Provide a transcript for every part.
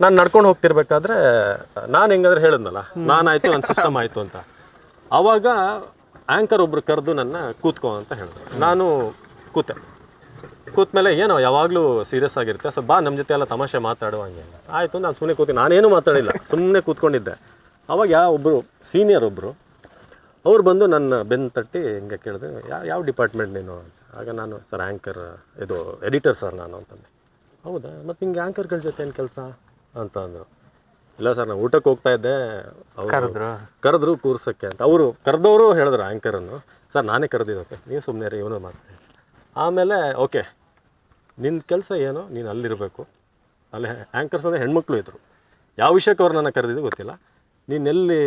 ನಾನು ನಡ್ಕೊಂಡು ಹೋಗ್ತಿರ್ಬೇಕಾದ್ರೆ, ನಾನು ಹೆಂಗಾದ್ರೆ ಹೇಳಿದ್ನಲ್ಲ, ನಾನಾಯ್ತು ನನ್ನ ಸಿಸ್ಟಮ್ ಆಯ್ತು ಅಂತ. ಆವಾಗ ಆ್ಯಂಕರ್ ಒಬ್ರು ಕರೆದು ನನ್ನ ಕೂತ್ಕೋ ಅಂತ ಹೇಳಿದ್ರು. ನಾನು ಕೂತೆ. ಕೂತ್ಮೇಲೆ ಏನೋ, ಯಾವಾಗಲೂ ಸೀರಿಯಸ್ ಆಗಿರುತ್ತೆ. ಸೊ ಬಾ ನಮ್ಮ ಜೊತೆ ಎಲ್ಲ ತಮಾಷೆ ಮಾತಾಡುವ ಹಂಗೆ ಆಯಿತು, ನಾನು ಸುಮ್ಮನೆ ಕೂತಿ ನಾನೇನು ಮಾತಾಡಿಲ್ಲ ಸುಮ್ಮನೆ ಕೂತ್ಕೊಂಡಿದ್ದೆ. ಅವಾಗ ಯಾವ ಒಬ್ಬರು ಸೀನಿಯರ್ ಒಬ್ಬರು ಅವ್ರು ಬಂದು ನನ್ನ ಬೆನ್ನು ತಟ್ಟಿ ಹಿಂಗೆ ಕೇಳಿದೆ ಯಾವ ಯಾವ ಡಿಪಾರ್ಟ್ಮೆಂಟ್ ನೀನು. ಆಗ ನಾನು, ಸರ್ ಆ್ಯಂಕರ್ ಇದು ಎಡಿಟರ್ ಸರ್ ನಾನು ಅಂತಂದೆ. ಹೌದಾ? ಮತ್ತು ಹಿಂಗೆ ಆ್ಯಂಕರ್ಗಳ ಜೊತೆ ಏನು ಕೆಲಸ? ಅಂತ ಅಂದರು. ಇಲ್ಲ ಸರ್ ನಾನು ಊಟಕ್ಕೆ ಹೋಗ್ತಾ ಇದ್ದೆ. ಅವರು ಕರೆದ್ರು. ಕರೆದ್ರು ಕೂರ್ಸೋಕ್ಕೆ ಅಂತ. ಅವರು ಕರೆದವರು ಹೇಳಿದ್ರು ಆ್ಯಂಕರನ್ನು ಸರ್ ನಾನೇ ಕರೆದಿದ್ದೆ ನೀವು ಸುಮ್ಮನೆ ರೀ ಇವನು ಮಾಡ್ತೀನಿ ಆಮೇಲೆ ಓಕೆ. ನಿನ್ನ ಕೆಲಸ ಏನು? ನೀನು ಅಲ್ಲಿರಬೇಕು. ಅಲ್ಲಿ ಆ್ಯಂಕರ್ಸ್ ಅಂದರೆ ಹೆಣ್ಮಕ್ಳು ಇದ್ದರು ಯಾವ ವಿಷಯಕ್ಕೆ ಅವ್ರು ನನ್ನ ಕರೆದಿದ್ದು ಗೊತ್ತಿಲ್ಲ. ನೀನು ಎಲ್ಲಿ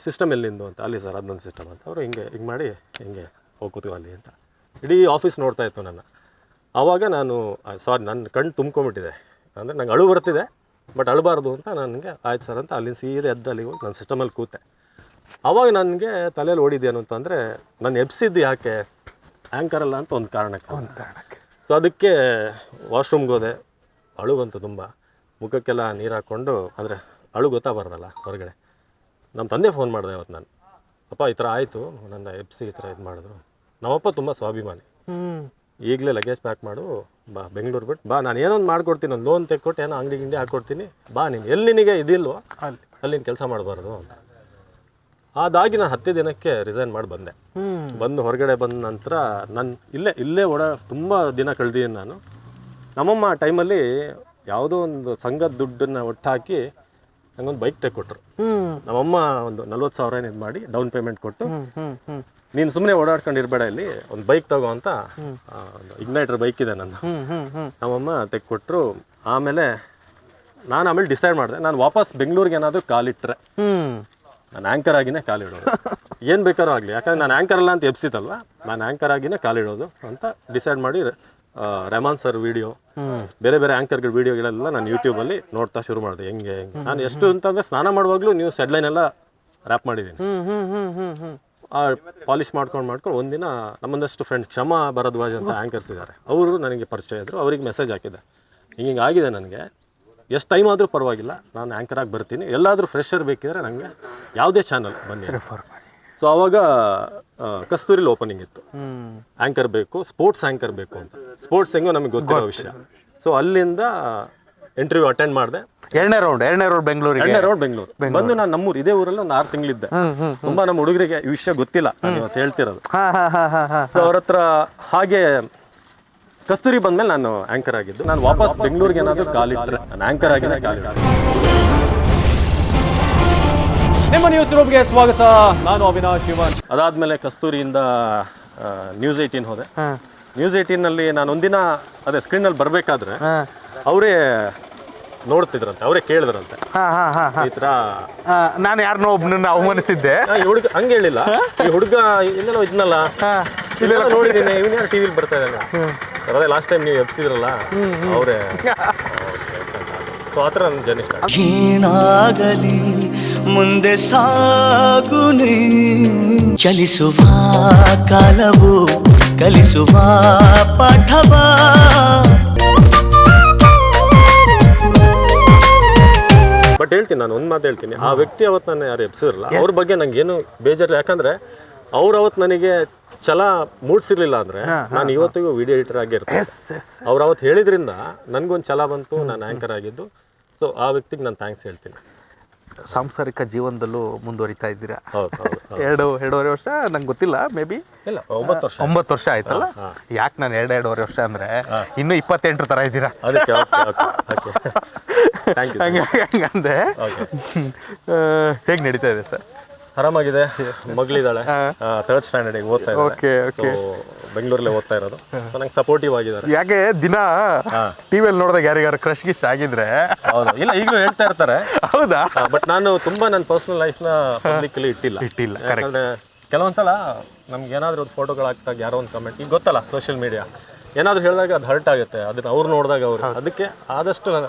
ಸಿಸ್ಟಮ್ ಎಲ್ಲಿಂದು ಅಂತ. ಅಲ್ಲಿ ಸರ್ ಅದೊಂದು ಸಿಸ್ಟಮ್ ಅಂತ. ಅವರು ಹಿಂಗೆ ಹಿಂಗೆ ಮಾಡಿ ಹಿಂಗೆ ಹೋಗ್ಕೋತೀವಿ ಅಲ್ಲಿ ಅಂತ. ಇಡೀ ಆಫೀಸ್ ನೋಡ್ತಾ ಇತ್ತು ನನ್ನ. ಆವಾಗ ನಾನು ಸಾರಿ ನನ್ನ ಕಣ್ಣು ತುಂಬ್ಕೊಂಬಿಟ್ಟಿದೆ ಅಂದರೆ ನಂಗೆ ಅಳು ಬರ್ತಿದೆ. ಬಟ್ ಅಳಬಾರ್ದು ಅಂತ ನನಗೆ ಆಯ್ತು ಸರ್ ಅಂತ ಅಲ್ಲಿಂದ ಸೀದೆ ಎದ್ದು ಅಲ್ಲಿಗೆ ಹೋಗಿ ನನ್ನ ಸಿಸ್ಟಮಲ್ಲಿ ಕೂತೆ. ಆವಾಗ ನನಗೆ ತಲೆಯಲ್ಲಿ ಓಡಿದ್ದೇನು ಅಂತಂದರೆ ನಾನು ಎಬ್ಸಿದ್ದು ಯಾಕೆ? ಆ್ಯಂಕರ್ ಅಲ್ಲ ಅಂತ ಒಂದು ಕಾರಣಕ್ಕೆ. ಕಾರಣಕ್ಕೆ. ಸೊ ಅದಕ್ಕೆ ವಾಶ್ರೂಮ್ಗೆ ಹೋದೆ. ಅಳು ಬಂತು ತುಂಬ. ಮುಖಕ್ಕೆಲ್ಲ ನೀರು ಹಾಕ್ಕೊಂಡು ಅಂದರೆ ಅಳು ಗೊತ್ತಾಗಬಾರ್ದಲ್ಲ ಹೊರಗಡೆ. ನಮ್ಮ ತಂದೆ ಫೋನ್ ಮಾಡಿದೆ ಅವತ್ತು ನಾನು. ಅಪ್ಪ ಈ ಥರ ಆಯಿತು. ನನ್ನ ಎಬ್ಸಿ ಈ ಥರ ಇದು ಮಾಡಿದ್ರು. ನಮ್ಮಪ್ಪ ತುಂಬ ಸ್ವಾಭಿಮಾನಿ. ಈಗಲೇ ಲಗೇಜ್ ಪ್ಯಾಕ್ ಮಾಡು ಬಾ ಬೆಂಗಳೂರು ಬಿಟ್ಟು ಬಾ ನಾನು ಏನೊಂದು ಮಾಡ್ಕೊಡ್ತೀನಿ ಒಂದು ಲೋನ್ ತೆಕ್ಕೊಟ್ಟು ಏನೋ ಅಂಗಡಿ ಗಿಂಡಿ ಹಾಕ್ಕೊಡ್ತೀನಿ ಬಾ ನೀನು. ಎಲ್ಲಿ ನಿನಗೆ ಇದಿಲ್ವೋ ಅಲ್ಲಿ. ಅಲ್ಲಿ ಕೆಲಸ ಮಾಡಬಾರ್ದು ಅಂತ. ಅದಾಗಿ ನಾನು ಹತ್ತೇ ದಿನಕ್ಕೆ ರಿಸೈನ್ ಮಾಡಿ ಬಂದೆ. ಬಂದು ಹೊರಗಡೆ ಬಂದ ನಂತರ ನಾನು ಇಲ್ಲೇ ಇಲ್ಲೇ ಒಡ ತುಂಬ ದಿನ ಕಳೆದಿದ್ದೀನಿ ನಾನು. ನಮ್ಮಮ್ಮ ಆ ಟೈಮಲ್ಲಿ ಯಾವುದೋ ಒಂದು ಸಂಘದ ದುಡ್ಡನ್ನು ಒಟ್ಟಾಕಿ ನಂಗೊಂದು ಬೈಕ್ ತೆಕ್ಕೊಟ್ರು. ನಮ್ಮಮ್ಮ ಒಂದು ನಲ್ವತ್ತು ಸಾವಿರ ಏನು ಇದು ಮಾಡಿ ಡೌನ್ ಪೇಮೆಂಟ್ ಕೊಟ್ಟು ನೀನು ಸುಮ್ಮನೆ ಓಡಾಡ್ಕೊಂಡು ಇರಬೇಡ ಇಲ್ಲಿ ಒಂದು ಬೈಕ್ ತಗೋ ಅಂತ ಇಗ್ನೈಟರ್ ಬೈಕ್ ಇದೆ ನನ್ನ ನಮ್ಮಮ್ಮ ತೆಕ್ಕೊಟ್ರು ಆಮೇಲೆ ನಾನು ಆಮೇಲೆ ಡಿಸೈಡ್ ಮಾಡಿದೆ ನಾನು ವಾಪಸ್ ಬೆಂಗಳೂರಿಗೆ ಏನಾದರೂ ಕಾಲಿಟ್ರೆ ಹ್ಮ್. ನಾನು ಆ್ಯಂಕರ್ ಆಗಿನೇ ಕಾಲಿಡೋದು ಏನು ಬೇಕಾದ್ರೂ ಆಗಲಿ ಯಾಕಂದ್ರೆ ನಾನು ಆ್ಯಂಕರ್ ಅಲ್ಲ ಅಂತ ಎಬ್ಸಿತಲ್ವ ನಾನು ಆ್ಯಂಕರ್ ಆಗಿನೇ ಕಾಲಿಡೋದು ಅಂತ ಡಿಸೈಡ್ ಮಾಡಿ ಆ, ರೆಹಮಾನ್ ಸರ್ ವಿಡಿಯೋ ಬೇರೆ ಬೇರೆ ಆ್ಯಂಕರ್ಗಳ ವಿಡಿಯೋಗಳೆಲ್ಲ ನಾನು ಯೂಟ್ಯೂಬಲ್ಲಿ ನೋಡ್ತಾ ಶುರು ಮಾಡಿದೆ. ಹೆಂಗೆ ಹೆಂಗೆ? ನಾನು ಎಷ್ಟು ಅಂತಂದರೆ ಸ್ನಾನ ಮಾಡುವಾಗಲೂ ನೀವು ಸೆಡ್ಲೈನ್ ಎಲ್ಲ ರ್ಯಾಪ್ ಮಾಡಿದ್ದೀನಿ. ಪಾಲಿಷ್ ಮಾಡ್ಕೊಂಡು ಮಾಡ್ಕೊಂಡು ಒಂದಿನ ನಮ್ಮೊಂದಷ್ಟು ಫ್ರೆಂಡ್ ಕ್ಷಮಾ ಭರದ್ವಾಜ್ ಅಂತ ಆ್ಯಂಕರ್ಸ್ ಇದ್ದಾರೆ. ಅವರು ನನಗೆ ಪರಿಚಯ ಇದ್ದರು ಅವ್ರಿಗೆ ಮೆಸೇಜ್ ಹಾಕಿದೆ. ಹಿಂಗೆ ಹಿಂಗೆ ಆಗಿದೆ ನನಗೆ. ಎಷ್ಟು ಟೈಮ್ ಆದರೂ ಪರವಾಗಿಲ್ಲ ನಾನು ಆ್ಯಂಕರ್ ಆಗಿ ಬರ್ತೀನಿ. ಎಲ್ಲಾದರೂ ಫ್ರೆಶರ್ ಬೇಕಿದ್ರೆ ನನಗೆ ಯಾವುದೇ ಚಾನಲ್ ಬನ್ನಿ ಸೊ ಆವಾಗ ಆ, ಕಸ್ತೂರಿಲಿ ಓಪನಿಂಗ್ ಇತ್ತು. ಆಂಕರ್ ಆ್ಯಂಕರ್ ಬೇಕು ಸ್ಪೋರ್ಟ್ಸ್ ಆ್ಯಂಕರ್ ಬೇಕು ಅಂತ. ಸ್ಪೋರ್ಟ್ಸ್ ಹೆಂಗೋ ನಮಗೆ ಗೊತ್ತಿರೋ ವಿಷಯ. ಸೊ ಅಲ್ಲಿಂದ ಇಂಟರ್ವ್ಯೂ ಅಟೆಂಡ್ ಮಾಡಿದೆ. ಎರಡನೇ ರೌಂಡ್ ಎರಡನೇ ರೌಂಡ್ ಬೆಂಗಳೂರು ಎರಡನೇ ರೌಂಡ್ ಬೆಂಗಳೂರು. ಬಂದು ನಾನು ನಮ್ಮೂರು ಇದೇ ಊರಲ್ಲಿ ಒಂದು ಆರು ತಿಂಗಳಿದ್ದೆ. ತುಂಬಾ ನಮ್ಮ ಹುಡುಗರಿಗೆ ಈ ವಿಷಯ ಗೊತ್ತಿಲ್ಲ ಇವತ್ತು ಹೇಳ್ತಿರೋದು. ಸೊ ಅವ್ರ ಹತ್ರ ಹಾಗೆ ಕಸ್ತೂರಿ ಬಂದ್ಮೇಲೆ ನಾನು ಆಂಕರ್ ಆಗಿದ್ದು. ನಾನು ವಾಪಸ್ ಬೆಂಗಳೂರಿಗೆ ಏನಾದರೂ ಕಾಲಿಟ್ರೆ ನಾನು ಆಂಕರ್ ಆಗಿನೇ ಕಾಲಿಟ್ರೆ ನಿಮ್ಮ ನ್ಯೂಸ್ ರೂಮ್ಗೆ ಸ್ವಾಗತ. ನಾನು ಅವಿನಾಶ್ ಶಿವನ್. ಅದಾದ್ಮೇಲೆ ಕಸ್ತೂರಿಯಿಂದ ನ್ಯೂಸ್ ಏಯ್ಟೀನ್ ಹೋದೆ. ನ್ಯೂಸ್ ಏಯ್ಟೀನಲ್ಲಿ ನಾನು ಒಂದಿನ ಅದೇ ಸ್ಕ್ರೀನಲ್ಲಿ ಬರಬೇಕಾದ್ರೆ ಹಾ. ಅವರೇ ನೋಡ್ತಿದ್ರಂತೆ ಅವರೇ ಕೇಳಿದ್ರಂತೆ. ಹಾ ಹಾ ಹಾ ಹಾ. ಈ ಥರ ನಾನು ಯಾರನ್ನೋ ಒಬ್ಬನನ್ನ ಅವಮಾನಿಸಿದ್ದೆ. ಈ ಹುಡುಗ ಹಂಗೆ ಹೇಳಿಲ್ಲ. ಈ ಹುಡುಗ ಇನ್ನೆಲ್ಲ ಇದ್ನಲ್ಲ. ಇಲ್ಲೆಲ್ಲ ನೋಡಿದ್ದೀನಿ ಇವನ್ ಯಾರು ಟಿವಿಲಿ ಬರ್ತಾ ಇದ್ದಾನೆ? ಅದೇ ಲಾಸ್ಟ್ ಟೈಮ್ ನೀವು ಎಬ್ಸಿದ್ರಲ್ಲ ಅವರೇ. ಸೊ ಆ ಥರ ನನ್ನ ಜನ ಇಷ್ಟ ಏನಾಗಲಿ ಮುಂದೆ ಸಾಗುನಿ ಚಲಿಸುವ ಕಾಲವು ಕಲಿಸುವ ಪಾಠವ. ಬಟ್ ಹೇಳ್ತೀನಿ ನಾನು ಒಂದು ಮಾತು ಹೇಳ್ತೀನಿ. ಆ ವ್ಯಕ್ತಿ ಅವತ್ತು ನಾನು ಯಾರು ಎಬ್ಸಿರಲ್ಲ ಅವ್ರ ಬಗ್ಗೆ ನಂಗೆ ಏನು ಬೇಜಾರು ಯಾಕಂದ್ರೆ ಅವ್ರು ಅವತ್ತು ನನಗೆ ಛಲ ಮೂಡಿಸಿರ್ಲಿಲ್ಲ ಅಂದ್ರೆ ನಾನು ಇವತ್ತಿಗೂ ವಿಡಿಯೋ ಎಡಿಟರ್ ಆಗಿರ್ತೀನಿ. ಎಸ್ ಎಸ್ ಅವ್ರು ಅವತ್ತು ಹೇಳಿದ್ರಿಂದ ನನಗೊಂದು ಛಲ ಬಂತು ನಾನು ಆ್ಯಂಕರ್ ಆಗಿದ್ದು. ಸೊ ಆ ವ್ಯಕ್ತಿಗೆ ನಾನು ಥ್ಯಾಂಕ್ಸ್ ಹೇಳ್ತೀನಿ. ಸಾಂಸಾರಿಕ ಜೀವನದಲ್ಲೂ ಮುಂದುವರಿತಾ ಇದ್ದೀರಾ. ಎರಡು ಎರಡೂವರೆ ವರ್ಷ? ನಂಗೆ ಗೊತ್ತಿಲ್ಲ ಮೇ ಬಿ ಇಲ್ಲ ಒಂಬತ್ತು ವರ್ಷ. ಒಂಬತ್ತು ವರ್ಷ ಆಯ್ತಲ್ಲ? ಯಾಕೆ ನಾನು ಎರಡು ಎರಡೂವರೆ ವರ್ಷ ಅಂದ್ರೆ ಇನ್ನು ಇಪ್ಪತ್ತೆಂಟರ ತರ ಇದ್ದೀರಾ? ಹಂಗೆ ಹಂಗಂದೆ ಹೇಗೆ ನಡೀತಾ ಇದೆ ಸರ್? ಆರಾಮಾಗಿದೆ. ಮಗಳಿದ್ದಾಳೆ. ಥರ್ಡ್ ಸ್ಟ್ಯಾಂಡರ್ಡ್ ಓದ್ತಾ ಇದ್ದಾರೆ ಸೊ ಬೆಂಗಳೂರಲ್ಲೇ ಓದ್ತಾ ಇರೋದು. ಸೊ ನಂಗೆ ಸಪೋರ್ಟಿವ್ ಆಗಿದ್ದಾರೆ ಯಾಕೆ ದಿನ ಟಿವಿಯಲ್ಲಿ ನೋಡಿದಾಗ ಯಾರಿಗಾರು ಕ್ರಶ್ ಗಿಶ್ ಆಗಿದ್ರೆ? ಹೌದು. ಇಲ್ಲ ಈಗಲೂ ಹೇಳ್ತಾ ಇರ್ತಾರೆ. ಹೌದಾ? ಬಟ್ ನಾನು ತುಂಬಾ ನನ್ನ ಪರ್ಸನಲ್ ಲೈಫ್ನ ಪಬ್ಲಿಕ್ಕಲ್ಲಿ ಇಟ್ಟಿಲ್ಲ. ಇಟ್ಟಿಲ್ಲ ಯಾಕಂದ್ರೆ ಕೆಲವೊಂದ್ಸಲ ನಮ್ಗೆ ಏನಾದರೂ ಒಂದು ಫೋಟೋಗಳು ಹಾಕ್ತಾಗ ಯಾರೋ ಒಂದು ಕಮೆಂಟ್ ಈಗ ಗೊತ್ತಲ್ಲ ಸೋಷಿಯಲ್ ಮೀಡಿಯಾ ಏನಾದರೂ ಹೇಳಿದಾಗ ಅದು ಹರ್ಟ್ ಆಗುತ್ತೆ. ಅದನ್ನ ಅವ್ರು ನೋಡಿದಾಗ ಅವರು. ಅದಕ್ಕೆ ಆದಷ್ಟು ನಾನು